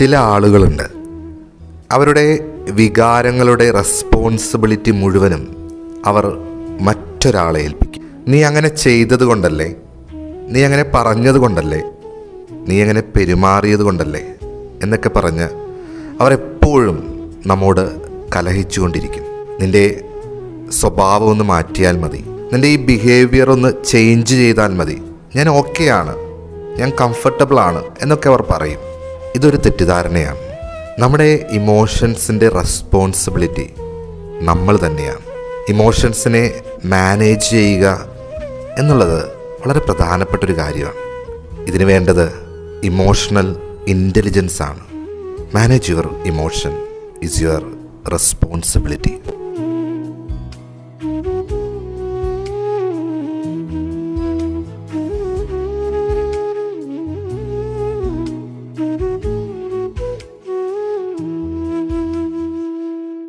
ചില ആളുകളുണ്ട്. അവരുടെ വികാരങ്ങളുടെ റെസ്പോൺസിബിലിറ്റി മുഴുവനും അവർ മറ്റൊരാളെ ഏൽപ്പിക്കും. നീ അങ്ങനെ ചെയ്തത് കൊണ്ടല്ലേ നീ അങ്ങനെ പറഞ്ഞത് കൊണ്ടല്ലേ നീ അങ്ങനെ പെരുമാറിയത് കൊണ്ടല്ലേ എന്നൊക്കെ പറഞ്ഞ് അവരെപ്പോഴും നമ്മോട് കലഹിച്ചുകൊണ്ടിരിക്കും. നിന്റെ സ്വഭാവം ഒന്ന് മാറ്റിയാൽ മതി. നിന്റെ ഈ ബിഹേവിയർ ഒന്ന് ചേഞ്ച് ചെയ്താൽ മതി. ഞാൻ ഓക്കെയാണ് ഞാൻ കംഫർട്ടബിളാണ് എന്നൊക്കെ അവർ പറയും. ഇതൊരു തെറ്റിദ്ധാരണയാണ്. നമ്മുടെ ഇമോഷൻസിന്റെ റെസ്പോൺസിബിലിറ്റി നമ്മൾ തന്നെയാണ്. ഇമോഷൻസിനെ മാനേജ് ചെയ്യുക എന്നുള്ളത് വളരെ പ്രധാനപ്പെട്ടൊരു കാര്യമാണ്. ഇതിന് വേണ്ടത് ഇമോഷണൽ ഇന്റലിജൻസ് ആണ് manage your emotion is your responsibility.